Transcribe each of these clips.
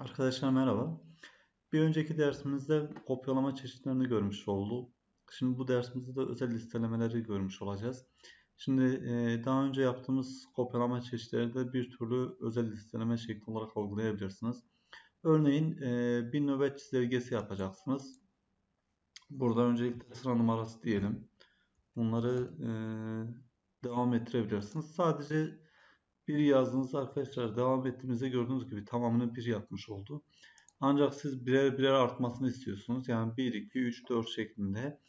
Arkadaşlar merhaba. Bir önceki dersimizde kopyalama çeşitlerini görmüş olduk. Şimdi bu dersimizde de özel listelemeleri görmüş olacağız. Şimdi e, daha önce yaptığımız kopyalama çeşitleri de bir türlü özel listeleme şekli olarak algılayabilirsiniz. Örneğin e, bir nöbet çizelgesi yapacaksınız. Burada öncelikle sıra numarası diyelim. Bunları e, devam ettirebilirsiniz. Sadece bir yazdığınız arkadaşlar devam ettiğimizde gördüğünüz gibi tamamını bir yapmış oldu. Ancak siz birer birer artmasını istiyorsunuz. Yani 1, 2, 3, 4 şeklinde.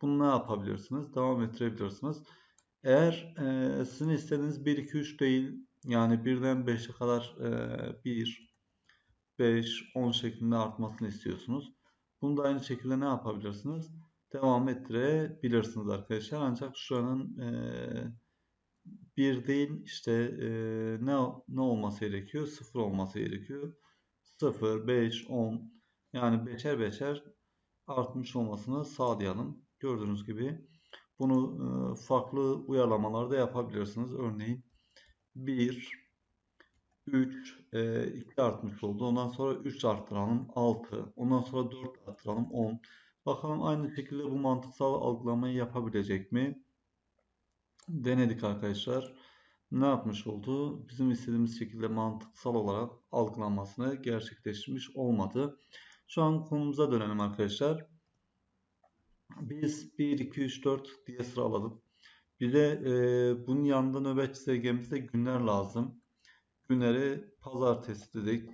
Bunu ne yapabilirsiniz? Devam ettirebilirsiniz. Eğer e, sizin istediğiniz 1, 2, 3 değil yani 1'den 5'e kadar e, 1, 5, 10 şeklinde artmasını istiyorsunuz. Bunu da aynı şekilde ne yapabilirsiniz? Devam ettirebilirsiniz arkadaşlar. Ancak şuranın e, bir değil işte e, ne ne olması gerekiyor? Sıfır olması gerekiyor. 0, 5, 10 yani beşer beşer artmış olmasını sağlayalım. Gördüğünüz gibi bunu e, farklı uyarlamalarda yapabilirsiniz. Örneğin 1, 3, e, 2 artmış oldu. Ondan sonra 3 arttıralım 6. Ondan sonra 4 arttıralım 10. Bakalım aynı şekilde bu mantıksal algılamayı yapabilecek mi? Denedik arkadaşlar. Ne yapmış oldu? Bizim istediğimiz şekilde mantıksal olarak algılanmasını gerçekleştirmiş olmadı. Şu an konumuza dönelim arkadaşlar. Biz 1, 2, 3, 4 diye sıraladık. Bir de e, bunun yanında nöbet çizelgemizde günler lazım. Günleri pazartesi dedik.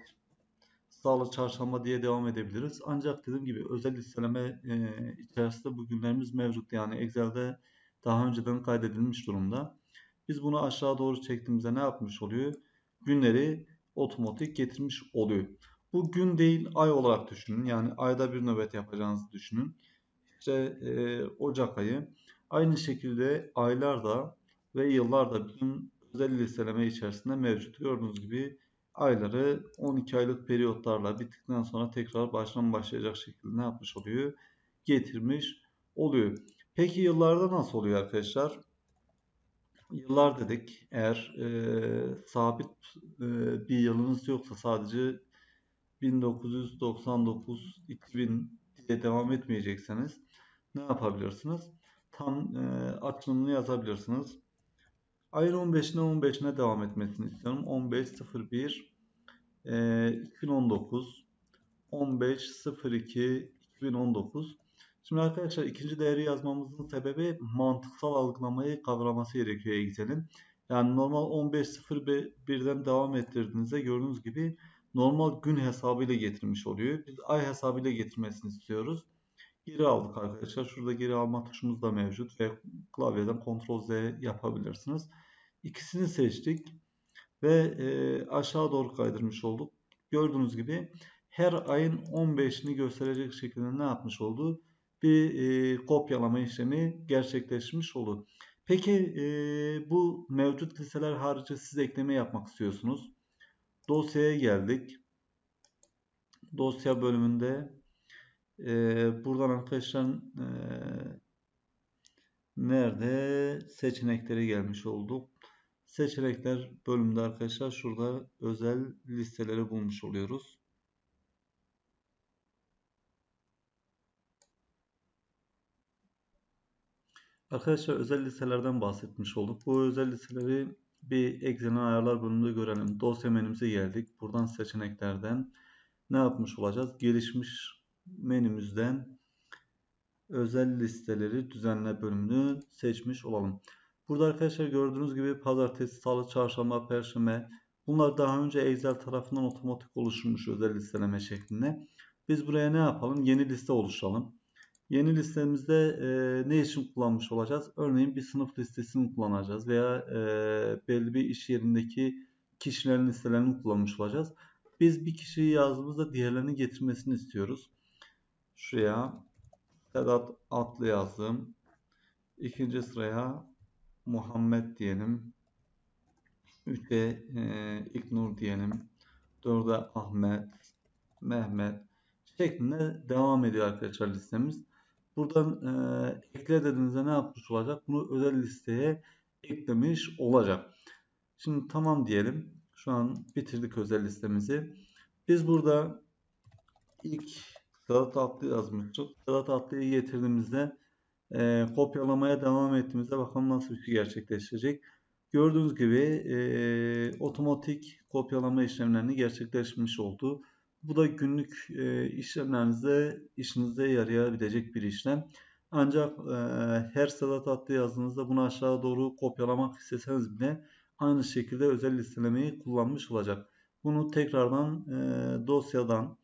Salı, çarşamba diye devam edebiliriz. Ancak dediğim gibi özel listeleme e, içerisinde bu günlerimiz mevcut. Yani Excel'de daha önceden kaydedilmiş durumda. Biz bunu aşağı doğru çektiğimizde ne yapmış oluyor? Günleri otomatik getirmiş oluyor. Bu gün değil ay olarak düşünün. Yani ayda bir nöbet yapacağınızı düşünün. İşte e, Ocak ayı. Aynı şekilde aylar da ve yıllar da bütün özel listeleme içerisinde mevcut. Gördüğünüz gibi ayları 12 aylık periyotlarla bittikten sonra tekrar baştan başlayacak şekilde ne yapmış oluyor? Getirmiş oluyor. Peki yıllarda nasıl oluyor arkadaşlar? Yıllar dedik. Eğer e, sabit e, bir yılınız yoksa sadece 1999, 2000 diye devam etmeyecekseniz ne yapabilirsiniz? Tam e, açılımını yazabilirsiniz. Ayın 15'ine 15'ine devam etmesini istiyorum. 15.01 e, 2019 15.02 2019 Şimdi arkadaşlar ikinci değeri yazmamızın sebebi mantıksal algılamayı kavraması gerekiyor Excel'in. Yani normal 15.01'den devam ettirdiğinizde gördüğünüz gibi normal gün hesabıyla getirmiş oluyor. Biz ay hesabıyla getirmesini istiyoruz. Geri aldık arkadaşlar. Şurada geri alma tuşumuz da mevcut ve klavyeden Ctrl Z yapabilirsiniz. İkisini seçtik ve e, aşağı doğru kaydırmış olduk. Gördüğünüz gibi her ayın 15'ini gösterecek şekilde ne yapmış oldu? Bir e, kopyalama işlemi gerçekleşmiş olur. Peki e, bu mevcut listeler harici siz ekleme yapmak istiyorsunuz. Dosyaya geldik. Dosya bölümünde e, buradan arkadaşlar e, nerede seçenekleri gelmiş olduk. Seçenekler bölümünde arkadaşlar şurada özel listeleri bulmuş oluyoruz. Arkadaşlar özel listelerden bahsetmiş olduk. Bu özel listeleri bir Excel'in ayarlar bölümünde görelim. Dosya menümüze geldik. Buradan seçeneklerden ne yapmış olacağız? Gelişmiş menümüzden özel listeleri düzenle bölümünü seçmiş olalım. Burada arkadaşlar gördüğünüz gibi pazartesi, salı, çarşamba, perşembe bunlar daha önce Excel tarafından otomatik oluşmuş özel listeleme şeklinde. Biz buraya ne yapalım? Yeni liste oluşturalım. Yeni listemizde e, ne için kullanmış olacağız? Örneğin bir sınıf listesini kullanacağız veya e, belli bir iş yerindeki kişilerin listelerini kullanmış olacağız. Biz bir kişiyi yazdığımızda diğerlerini getirmesini istiyoruz. Şuraya Sedat Atlı yazdım. İkinci sıraya Muhammed diyelim. Üçe e, İknur diyelim. Dörde Ahmet, Mehmet şeklinde devam ediyor arkadaşlar listemiz. Buradan e, ekle dediğinizde ne yapmış olacak? Bunu özel listeye eklemiş olacak. Şimdi tamam diyelim. Şu an bitirdik özel listemizi. Biz burada ilk Sedat Atlı yazmıştık. Sedat Atlı'yı getirdiğimizde e, kopyalamaya devam ettiğimizde bakalım nasıl bir şey gerçekleşecek. Gördüğünüz gibi e, otomatik kopyalama işlemlerini gerçekleşmiş oldu. Bu da günlük e, işlemlerinizde işinize yarayabilecek bir işlem. Ancak e, her Sedat Atlı yazdığınızda bunu aşağı doğru kopyalamak isteseniz bile aynı şekilde özel listelemeyi kullanmış olacak. Bunu tekrardan e, dosyadan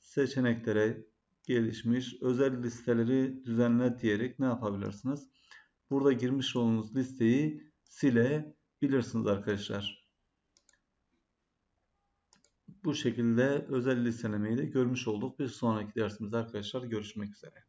seçeneklere gelişmiş özel listeleri düzenle diyerek ne yapabilirsiniz? Burada girmiş olduğunuz listeyi silebilirsiniz arkadaşlar. Bu şekilde özel listelemeyi de görmüş olduk. Bir sonraki dersimizde arkadaşlar görüşmek üzere.